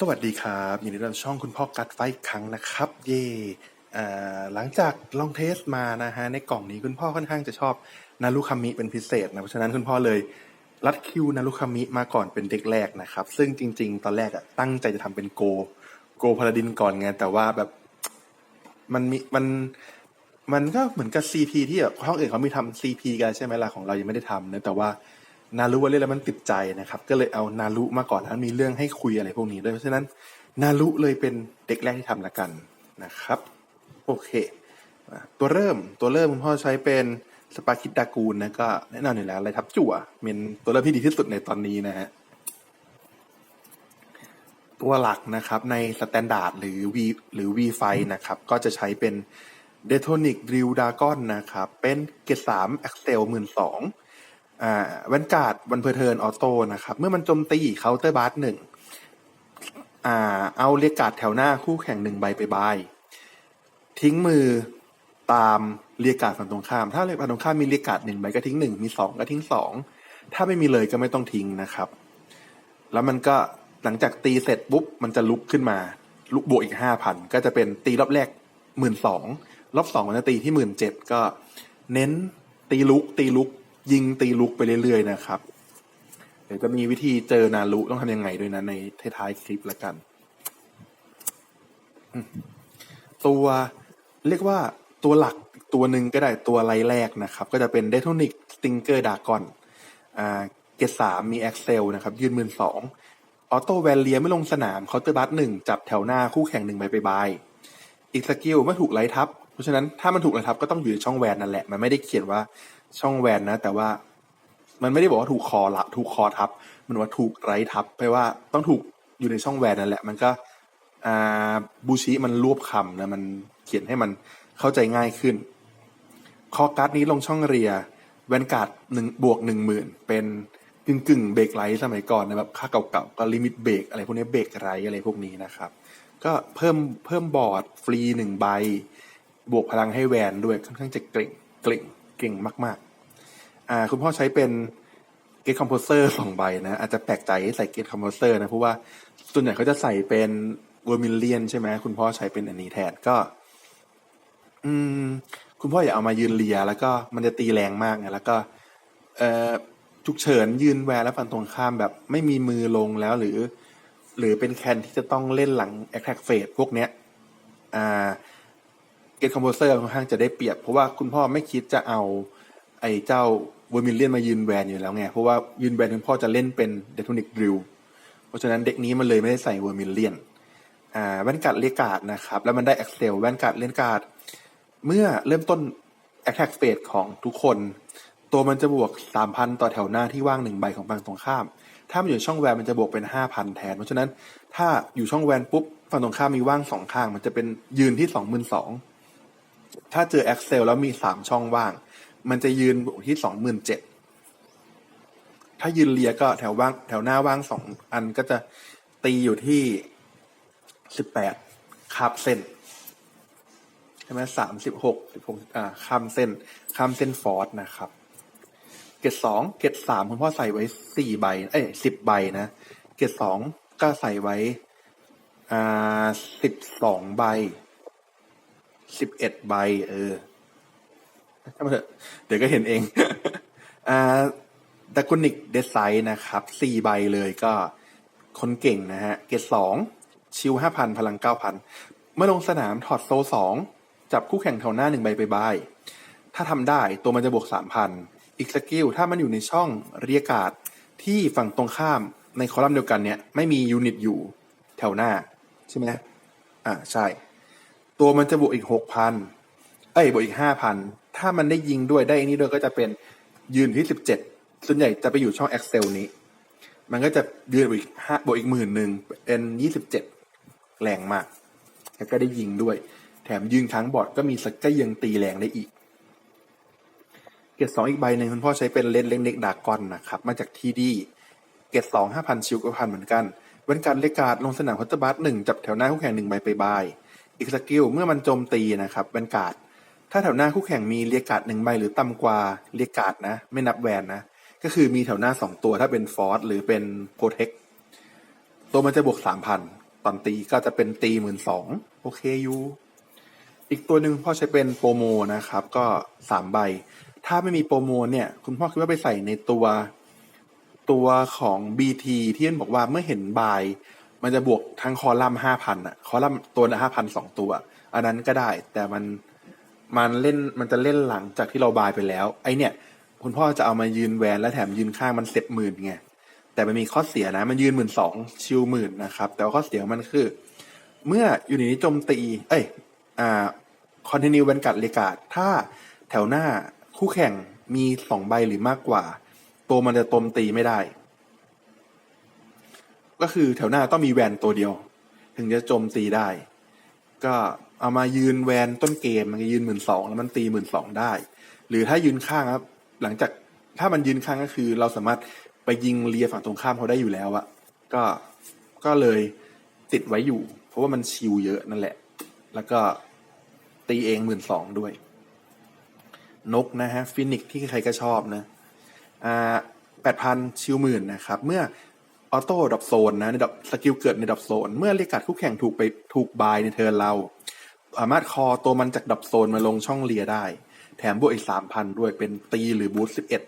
สวัสดีครับยินดีต้อนรับช่องคุณพ่อกัดไฟครั้งนะครับ เย่หลังจากลองเทสมานะฮะในกล่องนี้คุณพ่อค่อนข้างจะชอบนารุคามิเป็นพิเศษนะเพราะฉะนั้นคุณพ่อเลยรัดคิวนารุคามิมาก่อนเป็นเด็กแรกนะครับ ซึ่งจริง ๆ ตอนแรกอะตั้งใจจะทำเป็นโก โกพาราดินก่อนไงแต่ว่าแบบมันมีมันมันก็เหมือนกับซีพีที่แบบห้องอื่นเขามีทำซีพีกันใช่ไหมล่ะของเรายังไม่ได้ทำนะแต่ว่า นารุว่าเล่นแล้วมันติดใจนะครับ ก็เลยเอานารุมาก่อนแล้วมีเรื่องให้คุยอะไรพวกนี้ด้วยเพราะฉะนั้นนารุเลยเป็นเด็กแรกที่ทำละกันนะครับโอเค ตัวเริ่มตัวเริ่มคุณพ่อใช้เป็นสปาคิดดากูลนะก็แน่นอนอยู่แล้วอะไรทับจั่วเป็นตัวเริ่มที่ดีที่สุดในตอนนี้นะฮะตัวหลักนะครับในสแตนดาร์ดหรือ V หรือ V ไฟนะครับ ก็จะใช้เป็นเดโทนิกดริวดากอนนะครับ เป็นเกรดสามแอคเซลหมื่นสอง อ่าแวนการ์ดวันเพอร์เทิร์นออโต้นะครับ เมื่อมันโจมตีเคาน์เตอร์บาร์หนึ่งอ่าเอาเรียกการ์ดแถวหน้าคู่แข่งหนึ่งใบไปบาย ทิ้งมือตามเรียกการ์ดฝั่งตรงข้าม ถ้าเรียกฝั่งตรงข้ามมีเรียกการ์ดหนึ่งใบก็ทิ้งหนึ่งมีสองก็ทิ้งสองถ้าไม่มีเลยก็ไม่ต้องทิ้งนะครับ แล้วมันก็หลังจากตีเสร็จปุ๊บมันจะลุกขึ้นมาลุกบวกอีกห้าพันก็จะเป็นตีรอบแรกหมื่นสองรอบสองมันจะตีที่หมื่นเจ็ดก็เน้นตีลุกตีลุก ยิงตีลุกไปเรื่อยๆนะครับ เดี๋ยวจะมีวิธีเจอนารุต้องทำยังไงด้วยนะในท้ายๆคลิปละกัน ตัวเรียกว่าตัวหลักตัวหนึ่งก็ได้ตัวไลแรกนะครับ ก็จะเป็นเด t ทนิกสติงเกอร์ดากอนอ่าเกตสามมีแอคเซลนะครับ ยืนหมื่นสองออโต้แวนเลียไม่ลงสนามเคาน์เตอร์บัสหนึ่งจับแถวหน้าคู่แข่งหนึ่งใบไปบายอีกสกิลเมื่อถูกไลทับ เพราะฉะนั้นถ้ามันถูกไลทับก็ต้องอยู่ในช่องแวนนั่นแหละ มันไม่ได้เขียนว่า ช่องแวนนะ แต่ว่ามันไม่ได้บอกว่าถูกคอละถูกคอทับ มันว่าถูกไล่ทับแปลว่าต้องถูกอยู่ในช่องแวนนั่นแหละ มันก็อ่าบูชิมันรวบคำนะมันเขียนให้มันเข้าใจง่ายขึ้น คอการ์ดนี้ลงช่องเรียแวนการ์ดหนึ่งบวกหนึ่งหมื่นเป็นกึ่งกึ่งเบรกไลท์สมัยก่อนนะแบบค่าเก่าๆก็ลิมิตเบรกอะไรพวกนี้เบรกไรอะไรพวกนี้นะครับ ก็เพิ่มเพิ่มบอร์ดฟรีหนึ่งใบ บวกพลังให้แวนด้วยค่อนข้างจะเก่งเก่ง เก่งมากๆอ่าคุณพ่อใช้เป็นเกตคอมโพเซอร์สองใบนะ อาจจะแปลกใจใส่เกตคอมโพเซอร์นะ เพราะว่าส่วนใหญ่เขาจะใส่เป็นเวอร์มิเลียนใช่ไหมคุณพ่อใช้เป็นอันนี้แทนก็ อืม คุณพ่ออย่าเอามายืนเลีย แล้วก็มันจะตีแรงมากไงแล้วก็ เอ่อฉุกเฉินยืนแวร์แล้วฝั่งตรงข้ามแบบ ไม่มีมือลงแล้วหรือ หรือเป็นแคนที่จะต้องเล่นหลัง attack phase พวกเนี้ย อ่า เกตคอมโพเซอร์ค่อนข้างจะได้เปรียบ เพราะว่าคุณพ่อไม่คิดจะเอาไอ้เจ้าเวอร์มิเลียนมายืนแวนอยู่แล้วไง เพราะว่ายืนแวนคุณพ่อจะเล่นเป็นเดทอนิกดริลเพราะฉะนั้นเด็กนี้มันเลยไม่ได้ใส่เวอร์มิเลียนอ่าแว่นการ์ดเรียกาดนะครับ แล้วมันได้ a อ c เซลแว่นการ์ดเล่นการ์ดเมื่อเริ่มต้น attack phase ของทุกคน ตัวมันจะบวก3,000ต่อแถวหน้าที่ว่างหนึ่งใบของฝั่งตรงข้าม ถ้ามันอยู่ช่องแวนมันจะบวกเป็น5,000แทน เพราะฉะนั้นถ้าอยู่ช่องแวนปุ๊บฝั่งตรงข้ามมีว่างสองข้าง มันจะเป็นยืนที่22,000 ถ้าเจอ Excel แล้วมี3ช่องว่าง มันจะยืนบวกที่27,000ถ้ายืนเลียก็แถวว่างแถวหน้าว่างสองอันก็จะตีอยู่ที่18คาบเส้นใช่ไหมสามสิบหกสิบหกอ่าข้ามเส้นข้ามเส้นฟอร์สนะครับ เกรดสองเกรดสามคุณพ่อใส่ไว้สี่ใบ เอ้ยสิบใบนะ เกรดสองก็ใส่ไว้อ่าสิบสองใบ สิบเอ็ดใบ เออช่างเถอะเดี๋ยวก็เห็นเองอ่าดักนิกเดซไซนะครับสี่ใบเลยก็คนเก่งนะฮะ เกรดสองชิวห้าพันพลังเก้าพันเมื่อลงสนามถอดโซสองจับคู่แข่งแถวหน้าหนึ่งใบไปบาย ถ้าทำได้ตัวมันจะบวกสามพันอีกสกิลถ้ามันอยู่ในช่องเรียการ์ดที่ฝั่งตรงข้ามในคอลัมน์เดียวกันเนี่ย ไม่มียูนิตอยู่แถวหน้า ใช่ไหมอ่าใช่ ตัวมันจะบวกอีกหกพันเอ้ยบวกอีกห้าพันถ้ามันได้ยิงด้วยได้อันนี้ด้วยก็จะเป็นยืนที่สิบเจ็ดส่วนใหญ่จะไปอยู่ช่อง Excel นี้ มันก็จะยืนบวกอีกห้าบวกอีกหมื่นหนึ่งเป็นยี่สิบเจ็ดแรงมาก แล้วก็ได้ยิงด้วย แถมยืนค้างบอร์ดก็มีสกก็ยังตีแรงได้อีก เกรดสองอีกใบหนึ่งคุณพ่อใช้เป็นเลนเล็กเล็กดากอนนะครับ มาจากทีดีเกรดสองห้าพันชิวก็พันเหมือนกันเว้นการเลกาดลงสนามพัตเตอร์บัสหนึ่งจับแถวหน้าคู่แข่งหนึ่งใบไปบาย อีกสกิลเมื่อมันโจมตีนะครับเว้นการ์ดถ้าแถวหน้าคู่แข่งมีเรียการ์ดหนึ่งใบหรือต่ำกว่าเรียการ์ดนะ ไม่นับแวนนะ ก็คือมีแถวหน้าสองตัวถ้าเป็นฟอร์สหรือเป็นโปรเทคตัวมันจะบวกสามพันตอนตีก็จะเป็นตีหมื่นสองโอเคอยู่อีกตัวหนึ่งพ่อใช้เป็นโปรโมนะครับ ก็สามใบ ถ้าไม่มีโปรโมเนี่ย คุณพ่อคิดว่าไปใส่ในตัวตัวของ BT ที่มันบอกว่าเมื่อเห็นบาย มันจะบวกทั้งคอลัมน์ห้าพันอะคอลัมน์ตัวละห้าพันสองตัว อันนั้นก็ได้ แต่มันมันเล่นมันจะเล่นหลังจากที่เราบายไปแล้ว ไอเนี่ย คุณพ่อจะเอามายืนแวนและแถมยืนข้างมันเสร็จหมื่นไงแต่มันมีข้อเสียนะ มันยืนหมื่นสองชิวหมื่นนะครับ แต่ข้อเสียมันคือ เมื่ออยู่ในนี้โจมตี เอ้ยอ่าคอนติเนียเวนกัดเลกาดถ้าแถวหน้าคู่แข่งมีสองใบหรือมากกว่า ตัวมันจะโจมตีไม่ได้ ก็คือแถวหน้าต้องมีแวนตัวเดียว ถึงจะโจมตีได้ ก็เอามายืนแวนต้นเกมมันยืนหมื่นสองแล้วมันตีหมื่นสองได้ หรือถ้ายืนข้างครับ หลังจากถ้ามันยืนข้างก็คือ เราสามารถไปยิงเลียฝั่งตรงข้ามเขาได้อยู่แล้วอะก็ก็เลยติดไว้อยู่ เพราะว่ามันชิวเยอะนั่นแหละ แล้วก็ตีเองหมื่นสองด้วย นกนะฮะฟินิกที่ใครก็ชอบนะอ่าแปดพันชิวหมื่นนะครับ เมื่อ ออโต้ดับโซนนะในดับสกิลเกิดในดับโซน เมื่อเรียกกัดคู่แข่งถูกไปถูกบายในเทิร์นเรา สามารถคอตัวมันจากดับโซนมาลงช่องเลียได้ แถมบวกอีกสามพันด้วยเป็นตีหรือบูสสิบเอ็ด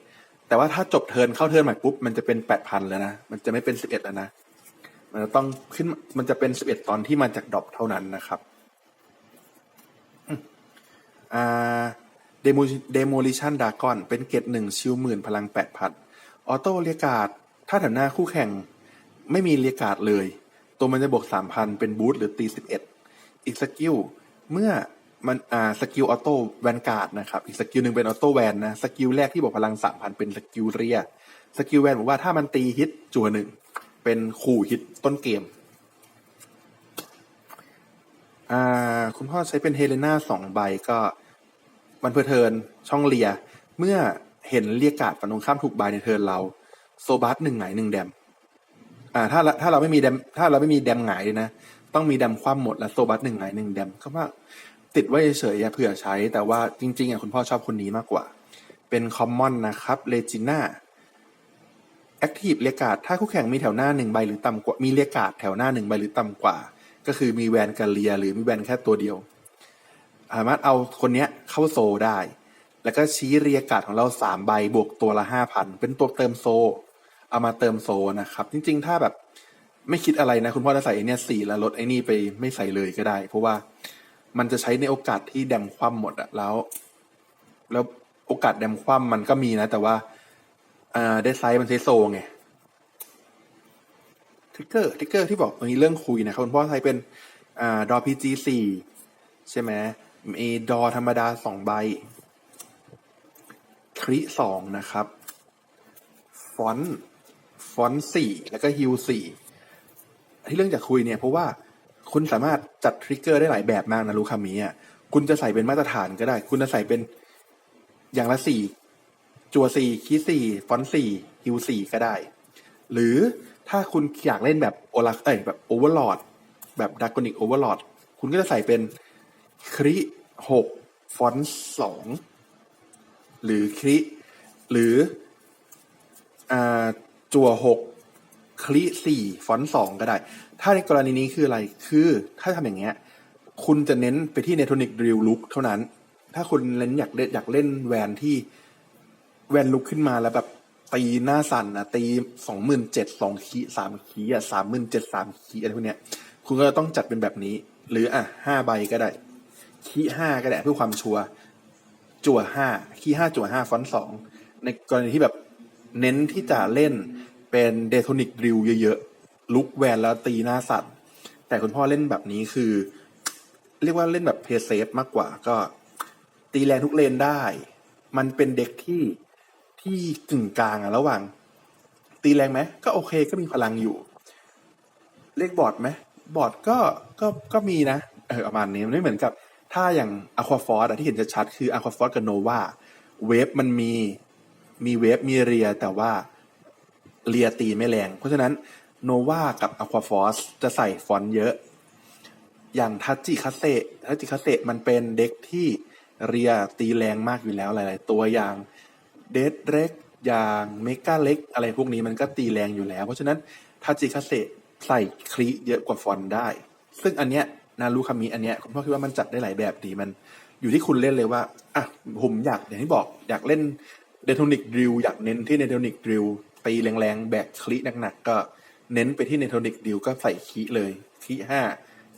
แต่ว่าถ้าจบเทิร์นเข้าเทิร์นใหม่ปุ๊บมันจะเป็นแปดพันแล้วนะ มันจะไม่เป็นสิบเอ็ดแล้วนะ มันจะต้องขึ้นมันจะเป็นสิบเอ็ดตอนที่มาจากดรอปเท่านั้นนะครับอ่าเดโมเดโมลิชันดากอนเป็นเกตหนึ่งชิวหมื่นพลังแปดพันออโต้เรียกาด ถ้าแถวหน้าคู่แข่งไม่มีเรียการ์ดเลย ตัวมันจะบวกสามพันเป็นบูสต์หรือตีสิบเอ็ดอีกสกิลเมื่อมันอ่าสกิลออโต้แวนการ์ดนะครับ อีกสกิลหนึ่งเป็นออโต้แวนนะ สกิลแรกที่บอกพลังสามพันเป็นสกิลเรีย สกิลแวนบอกว่าถ้ามันตีฮิตจัวหนึ่ง เป็นขู่ฮิตต้นเกม อ่า คุณพ่อใช้เป็นเฮเลนาสองใบก็มันเพอเทินช่องเลีย เมื่อเห็นเรียกการ์ดฝั่งตรงข้ามถูกใบในเทินเรา โซบัสหนึ่งหงายหนึ่งแดม อ่า ถ้าถ้าเราไม่มีแดม ถ้าเราไม่มีแดมหงายเลยนะ ต้องมีแดมคว่ำหมดแล้วโซบัสหนึ่งหงายหนึ่งแดมก็ว่าติดไว้เฉยๆเผื่อใช้ แต่ว่าจริงๆอะคุณพ่อชอบคนนี้มากกว่า เป็นคอมมอนนะครับเลจิน่าแอคทีฟเรียการ์ดถ้าคู่แข่งมีแถวหน้าหนึ่งใบหรือต่ำกว่า มีเรียการ์ดแถวหน้าหนึ่งใบหรือต่ำกว่า ก็คือมีแวนกาเลีย หรือมีแวนแค่ตัวเดียว สามารถเอาคนเนี้ยเข้าโซได้ แล้วก็ชี้เรียการ์ดของเราสามใบบวกตัวละห้าพันเป็นตัวเติมโซ เอามาเติมโซนะครับ จริง ๆ ถ้าแบบไม่คิดอะไรนะคุณพ่อจะใส่ไอเนี้ยสี่แล้วลดไอ้นี่ไปไม่ใส่เลยก็ได้ เพราะว่ามันจะใช้ในโอกาสที่แดมคว่ำหมดอะแล้ว แล้วโอกาสแดมคว่ำมันก็มีนะ แต่ว่าอ่าได้ไซส์มันใช้โซไงทิกเกอร์ทิกเกอร์ที่บอกตรงนี้เรื่องคุยนะครับคุณพ่อไทยเป็นอ่าดอพีจีสี่ใช่ไหมมีดอธรรมดาสองใบคริสองนะครับ ฟอนต์ ฟอนต์สี่แล้วก็ฮิวสี่ที่เรื่องจากคุยเนี่ยเพราะว่าคุณสามารถจัดทริกเกอร์ได้หลายแบบมากนะลูกคามีอะคุณจะใส่เป็นมาตรฐานก็ได้ คุณจะใส่เป็นอย่างละสี่จัวสี่คีสี่ฟอนต์สี่ฮิวสี่ก็ได้ หรือถ้าคุณอยากเล่นแบบโอลาเอ้ยแบบโอเวอร์ลอดแบบดักกอนิกโอเวอร์ลอดคุณก็จะใส่เป็นคริหกฟอนต์สองหรือคริหรือ จัวหกคลิสี่ฟอนต์สองก็ได้ ถ้าในกรณีนี้คืออะไรคือถ้าทำอย่างเงี้ย คุณจะเน้นไปที่เนโทนิกดริลลุกเท่านั้น ถ้าคุณเล่นอยากเล่นอยากเล่นแวนที่แวนลุกขึ้นมาแล้วแบบตีหน้าสั่นนะตีสองหมื่นเจ็ดสองคีสามคีอะสามหมื่นเจ็ดสามคีอะไรพวกเนี้ย คุณก็ต้องจัดเป็นแบบนี้ หรืออะห้าใบก็ได้คีห้าก็ได้เพื่อความชัวร์จั่วห้าคีห้าจั่วห้าฟอนต์สองในกรณีที่แบบ เน้นที่จะเล่นเป็นเดโทนิกดริลเยอะๆ ลุกแวนแล้วตีหน้าสั่นแต่คุณพ่อเล่นแบบนี้คือ เรียกว่าเล่นแบบเพย์เซฟมากกว่าก็ ตีแรงทุกเลนได้ มันเป็นเด็กที่ที่กึ่งกลางอะระหว่าง ตีแรงไหมก็โอเคก็มีพลังอยู่ เลขบอร์ดไหมบอร์ดก็ก็ก็มีนะเออประมาณนี้มันไม่เหมือนกับ ถ้าอย่างอะควาฟอร์ดที่เห็นชัดๆคืออะควาฟอร์ดกับโนวาเวฟมันมี มีเวฟมีเรียแต่ว่าเรียตีไม่แรง เพราะฉะนั้นโนวากับอะควาฟอร์จะใส่ฟอนต์เยอะ อย่างทัจิคาเซทัจิคาเซมันเป็นเด็กที่เรียตีแรงมากอยู่แล้วหลาย ๆ ตัวอย่างเดดเล็กอย่างเมกาเล็กอะไรพวกนี้มันก็ตีแรงอยู่แล้ว เพราะฉะนั้นทัจิคาเซใส่คลีเยอะกว่าฟอนต์ได้ ซึ่งอันเนี้ยนารูคามิอันเนี้ยคุณพ่อคิดว่ามันจัดได้หลายแบบดีมันอยู่ที่คุณเล่นเลยว่าอะผมอยากอย่างที่บอกอยากเล่น เดโทนิกดริลอยากเน้นที่เดโทนิกดริลตีแรงๆ แบกคลีหนักๆ ก็เน้นไปที่เดโทนิกดริลก็ใส่คีเลยคีห้า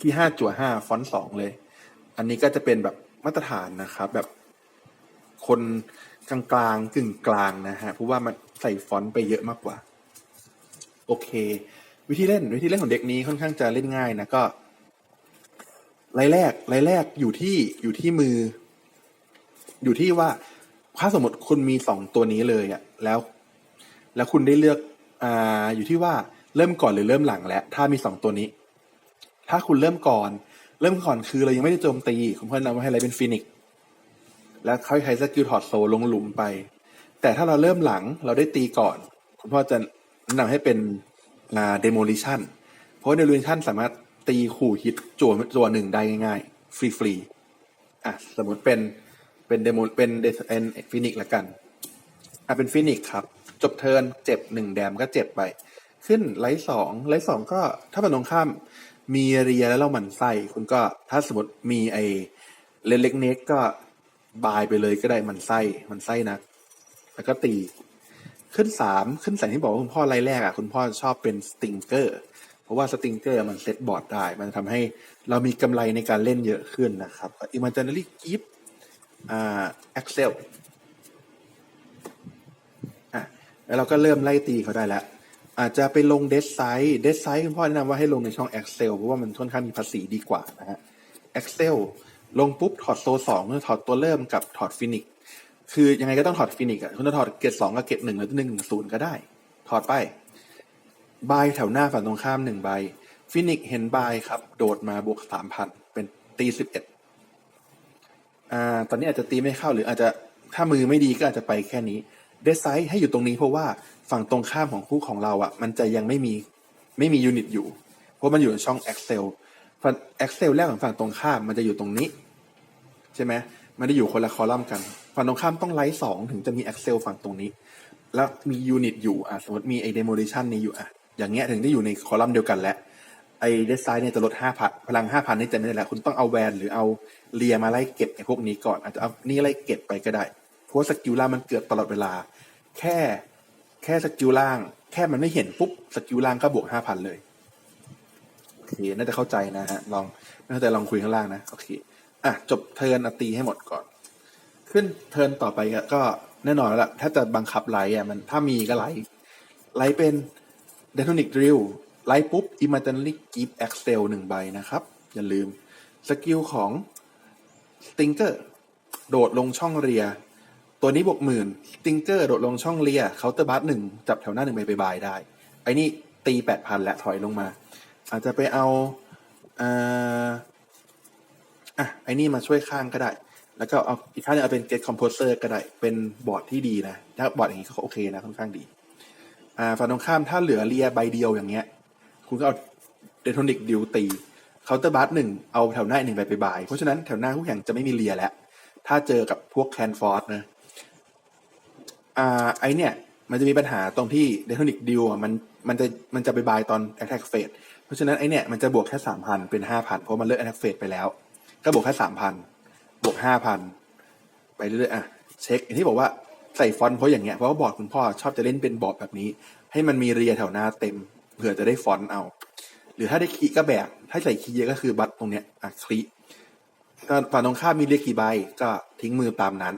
คีห้าจั่วห้าฟอนต์สองเลย อันนี้ก็จะเป็นแบบมาตรฐานนะครับ แบบคนกลางกลางๆกึ่งกลางนะฮะเพราะว่ามันใส่ฟอนต์ไปเยอะมากกว่า โอเค วิธีเล่นวิธีเล่นของเด็กนี้ค่อนข้างจะเล่นง่ายนะก็รายแรกรายแรกอยู่ที่อยู่ที่มือ อยู่ที่ว่า ถ้าสมมติคุณมีสองตัวนี้เลยอะแล้ว แล้วคุณได้เลือกอ่าอยู่ที่ว่าเริ่มก่อนหรือเริ่มหลังแล้วถ้ามีสองตัวนี้ ถ้าคุณเริ่มก่อน เริ่มก่อนคือเรายังไม่ได้โจมตีคุณพ่อนำมาให้อะไรเป็นฟินิกแล้วเขาใช้สกิลถอดโซลงหลุมไป แต่ถ้าเราเริ่มหลังเราได้ตีก่อน คุณพ่อจะแนะนำให้เป็นอ่า demolition เพราะว่า demolition สามารถตีขู่ฮิตจั่วจั่วหนึ่งได้ง่ายๆ ฟรีๆอะสมมติเป็น เป็นเดโมเป็นเดนฟินิกละกัน อะเป็นฟินิกครับ จบเทิร์นเจ็บหนึ่งแดมก็เจ็บไป ขึ้นไลท์สองไลท์สองก็ถ้าเป็นตรงข้าม มีเรียแล้วเราหมั่นไส้คุณก็ถ้าสมมติมีไอเลนเล็กเน็กก็บายไปเลยก็ได้หมันไส้หมันไส้นะแล้วก็ตี ขึ้นสามขึ้นสายที่บอกว่าคุณพ่อไล่แรกอะคุณพ่อชอบเป็นสติงเกอร์เพราะว่าสติงเกอร์มันเซตบอร์ดได้ มันทำให้เรามีกำไรในการเล่นเยอะขึ้นนะครับอิม a จ i น a r y gift อ่า Excel อะแล้วเราก็เริ่มไล่ตีเขาได้แล้วอาจจะไปลงเดสไซด์เดสไซด์คุณพ่อแนะนำว่าให้ลงในช่อง Excel เพราะว่ามันค่อนข้างมีภาษีดีกว่านะฮะ Excel ลงปุ๊บถอดโซสองถอดตัวเริ่มกับถอดฟินิกคือยังไงก็ต้องถอดฟินิกอะคุณจะถอดเกตสองกับเกตหนึ่งหรือหนึ่งศูนย์ก็ได้ ถอดไปบายแถวหน้าฝั่งตรงข้ามหนึ่งใบฟินิกเห็นบายครับ โดดมาบวกสามพันเป็นตีสิบเอ็ด อ่าตอนนี้อาจจะตีไม่เข้าหรืออาจจะถ้ามือไม่ดีก็อาจจะไปแค่นี้เดซไซด์ให้อยู่ตรงนี้เพราะว่าฝั่งตรงข้ามของคู่ของเราอะ มันจะยังไม่มีไม่มียูนิตอยู่ เพราะมันอยู่ในช่อง Excel ฝั่ง Excel แรกของฝั่งตรงข้ามมันจะอยู่ตรงนี้ ใช่ไหมมันได้อยู่คนละคอลัมน์กัน ฝั่งตรงข้ามต้องไลท์สองถึงจะมี Excel ฝั่งตรงนี้ แล้วมียูนิตอยู่อะสมมติมีไอ้ demolition นี้อยู่อะอย่างเงี้ยถึงได้อยู่ในคอลัมน์เดียวกันแหล้ว ไอ้เดซไซน์เนี่ยจะลดห้าพันพลังห้าพันนี่จะไม่ได้แล้วคุณต้องเอาแวนหรือเอาเลียมาไล่เก็บไอ้พวกนี้ก่อน อาจจะเอานี่ไล่เก็บไปก็ได้ เพราะสกิลล่างมันเกิดตลอดเวลา แค่แค่สกิลล่าง แค่มันไม่เห็นปุ๊บสกิลล่างก็บวกห้าพันเลยโอเคน่าจะเข้าใจนะฮะลองน่าจะลองคุยข้างล่างนะโอเคอะจบเทิร์นอตีให้หมดก่อน ขึ้นเทิร์นต่อไปก็แน่นอนแล้วล่ะถ้าจะบังคับไลท์อะมันถ้ามีก็ไลท์ไลท์เป็นเดโทนิกดริล ไลท์ปุ๊บ imaginary gift excel หนึ่งใบนะครับ อย่าลืม สกิลของ stinker โดดลงช่องเรีย ตัวนี้บวกหมื่น stinker โดดลงช่องเรียเคาน์เตอร์บัสหนึ่งจับแถวหน้าหนึ่งใบไปบายได้ ไอ้นี่ตีแปดพันและถอยลงมา อาจจะไปเอาอ่อะไอ้นี่มาช่วยข้างก็ได้ แล้วก็เอาอีกข้างนึงเอาเป็น get composer ก็ได้ เป็นบอร์ดที่ดีนะถ้าบอร์ดอย่างนี้ก็โอเคนะค่อนข้างดี อ่าฝั่งตรงข้ามถ้าเหลือเรียใบเดียวอย่างเงี้ย คุณก็เอาเดโทนิกดิวตีเคาน์เตอร์บัสหนึ่งเอาแถวหน้าหนึ่งใบไปบาย เพราะฉะนั้นแถวหน้าคู่แข่งจะไม่มีเรียแล้ว ถ้าเจอกับพวกแคนฟอร์สนะอ่าไอเนี่ยมันจะมีปัญหาตรงที่เดโทนิกดิวอะมันมันจะมันจะไปบายตอน attack phase เพราะฉะนั้นไอเนี่ยมันจะบวกแค่สามพันเป็นห้าพันเพราะมันเลิก attack phase ไปแล้ว ก็บวกแค่สามพันบวกห้าพันไปเรื่อยๆอะเช็คอย่างที่บอกว่าใส่ฟอนต์เพราะอย่างเงี้ยเพราะว่าบอร์ดคุณพ่อชอบจะเล่นเป็นบอร์ดแบบนี้ ให้มันมีเรียแถวหน้าเต็ม เผื่อจะได้ฟอนต์เอา หรือถ้าได้คีย์ก็แบก ถ้าใส่คีย์เยอะก็คือบัตรตรงเนี้ยอะคลีตอนฝั่งตรงข้ามมีเรียกกี่ใบก็ทิ้งมือตามนั้น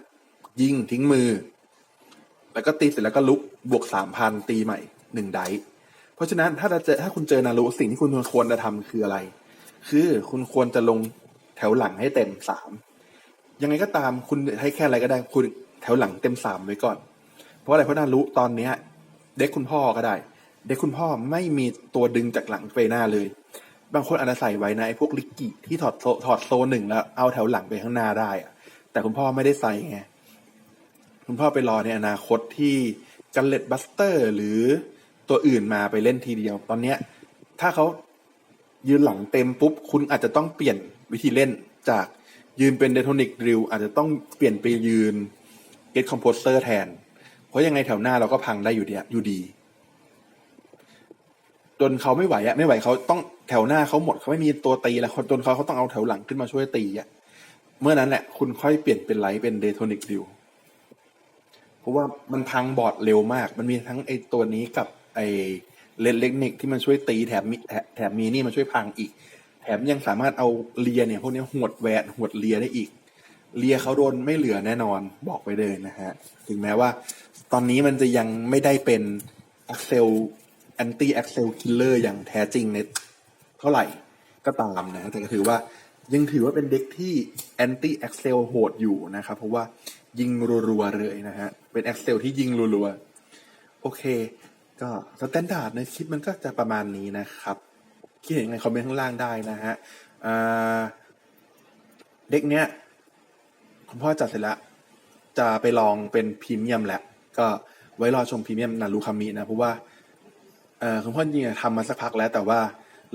ยิงทิ้งมือ แล้วก็ตีเสร็จแล้วก็ลุกบวกสามพันตีใหม่หนึ่งไดเพราะฉะนั้นถ้าจะเจอถ้าคุณเจอนารุสิ่งที่คุณควรจะทำคืออะไร คือคุณควรจะลงแถวหลังให้เต็มสามยังไงก็ตามคุณให้แค่อะไรก็ได้คุณแถวหลังเต็มสามไว้ก่อน เพราะอะไรเพราะนารุตอนเนี้ย เด็กคุณพ่อก็ได้ เด็กคุณพ่อไม่มีตัวดึงจากหลังไปหน้าเลย บางคนอาจจะใส่ไว้นะไอ้พวกลิกกี้ที่ถอดโซถอดโซหนึ่งแล้วเอาแถวหลังไปข้างหน้าได้อะแต่คุณพ่อไม่ได้ใส่ไงคุณพ่อไปรอในอนาคตที่กันเล็ตบัสเตอร์ หรือตัวอื่นมาไปเล่นทีเดียว ตอนเนี้ย ถ้าเขายืนหลังเต็มปุ๊บ คุณอาจจะต้องเปลี่ยนวิธีเล่นจากยืนเป็นเดโทนิกดริลอาจจะต้องเปลี่ยนไปยืนเกตคอมโพสเซอร์แทน เพราะยังไงแถวหน้าเราก็พังได้อยู่ดีอยู่ดี จนเขาไม่ไหวอะไม่ไหวเขาต้องแถวหน้าเขาหมดเขาไม่มีตัวตีแล้วจนเขาเขาต้องเอาแถวหลังขึ้นมาช่วยตีอะเมื่อนั้นแหละคุณค่อยเปลี่ยนเป็นไลท์เป็นเดโทนิกดิวเพราะว่ามันพังบอร์ดเร็วมาก มันมีทั้งไอตัวนี้กับไอเลนเล็กนิกที่มันช่วยตีแถมมีแถมมีนี่มาช่วยพังอีก แถมยังสามารถเอาเลียเนี่ยพวกนี้หวดแหวนหวดเลียได้อีก เลียเขาโดนไม่เหลือแน่นอนบอกไปเลยนะฮะ ถึงแม้ว่า ตอนนี้มันจะยังไม่ได้เป็น Axel Anti Axel Killer อร์ย่างแท้จริงในเท่าไหร่ก็ตามนะ แต่ก็ถือว่ายังถือว่าเป็นเด็กที่ Anti Axel โหดอยู่นะครับ เพราะว่ายิงรัวๆเลยนะฮะ เป็น Axel ที่ยิงรัวๆ โอเค ก็สแตนดาร์ดในคลิปมันก็จะประมาณนี้นะครับ คิดเห็นไงคอมเมนต์ข้างล่างได้นะฮะเด็กเนี้ยคุณพ่อจัดเสร็จแล้ว จะไปลองเป็นพรีเมียมแหละ ก็ไว้รอชมพรีเมียมนารูคามินะ เพราะว่า เออคุณพ่อจริงๆทำมาสักพักแล้ว แต่ว่า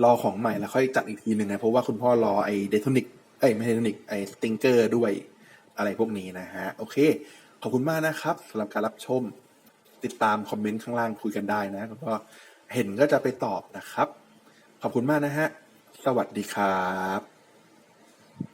รอของใหม่แล้วค่อยจัดอีกทีหนึ่งนะเพราะว่าคุณพ่อรอไอ้เดทอนิกเอ้ยไม่เดทอนิกไอ้สติงเกอร์ด้วยอะไรพวกนี้นะฮะโอเค ขอบคุณมากนะครับสำหรับการรับชมติดตามคอมเมนต์ข้างล่างคุยกันได้นะแล้วก็เห็นก็จะไปตอบนะครับ ขอบคุณมากนะฮะ สวัสดีครับ